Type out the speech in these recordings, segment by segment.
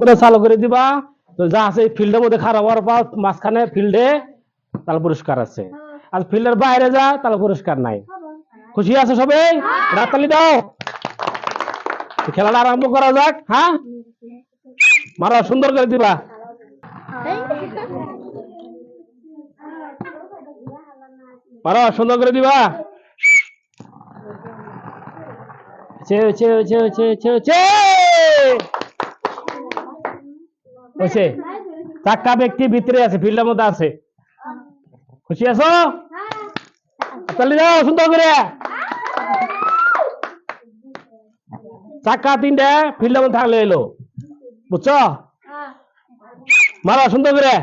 করে চালু করে দিবা। তো যা আছে ফিল্ডের মধ্যে খারাপ হওয়ার পর মাঝখানে ফিল্ডে তাহলে পুরস্কার আছে। আর ফিল্ডের বাইরে যা তাহলে পুরস্কার নাই। খুশি আছে সবাই রাতালি দাও। খেলাটা আরম্ভ করা যাক হ্যাঁ? মারো সুন্দর করে দিবা। মারো সুন্দর করে দিবা। চে চে চে চে চে চে হয়েছে চারটা ব্যক্তি ভিতরে আছে, ফিল্ডের মধ্যে আছে। খুশি আছো? চলে যাও, সুন্দর করে। চাকা তিনটে, ফিল্ডের মধ্যে থাকলে এলো। বুঝছ? মারো, সুন্দর করে!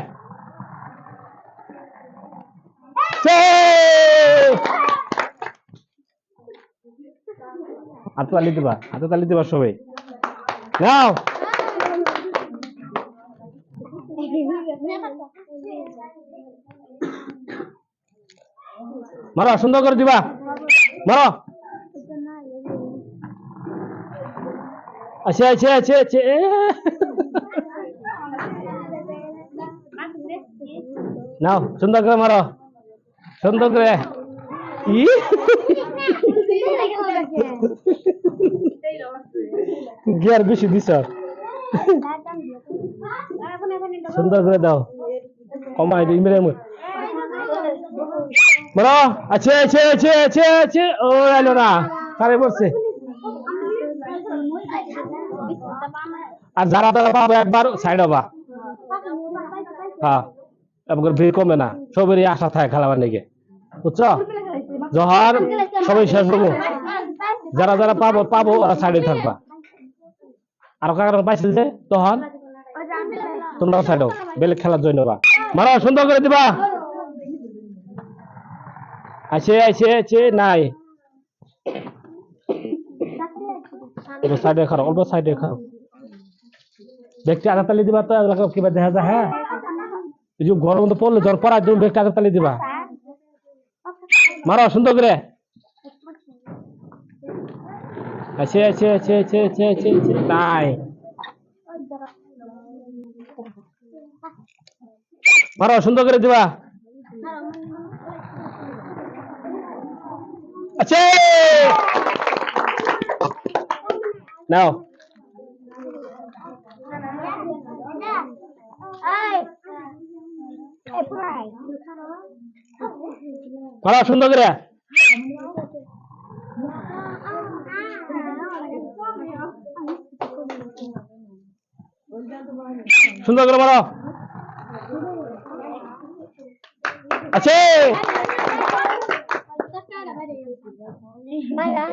হাতে তালি দিবা, হাতে তালি দিবা সবাই। যাও। মারো, সুন্দর করে দিবা। মারো। আছে আছে আছে এ। নাও, সুন্দর করে মারো। সুন্দর করে। কি বেশি দিছ। সুন্দর করে দাও। কমাই দিই মেরে মারো আছে আছে আছে আছে আছে। ও, এলো না। কারে বলছে। আর যারা তারা পাবে একবার, সাইড হবা। হ্যাঁ এবার ভিড় কমে না। সবেরই আশা থাকে খেলাবার নাকি বুঝছ? জহার, সবাই শেষ হব। যারা যারা পাবো পাবো, ওরা সাইডে থাকবা। আর কারণ পাইছিল যে? তখন? তোমরা বেলেগ খেলার জন্য বা। মারো, সুন্দর করে দিবা। আছে আছে আছে, নাই। সাইডে খাও, অল্প সাইডে খাও। ব্যক্তি আধা তালি দিবা তো কিবা দেখা যায় হ্যাঁ? গরম তো পড়লে জ্বর পড়ার জন্য ব্যক্তি তালি দিবা। মারো, সুন্দর করে। আছে আছে আছে আছে আছে আছে আছে নাই মারো, সুন্দর করে দিবা। আছে! নাও। মারো, সুন্দর করে। সুন্দর করে মারো আছে Mala.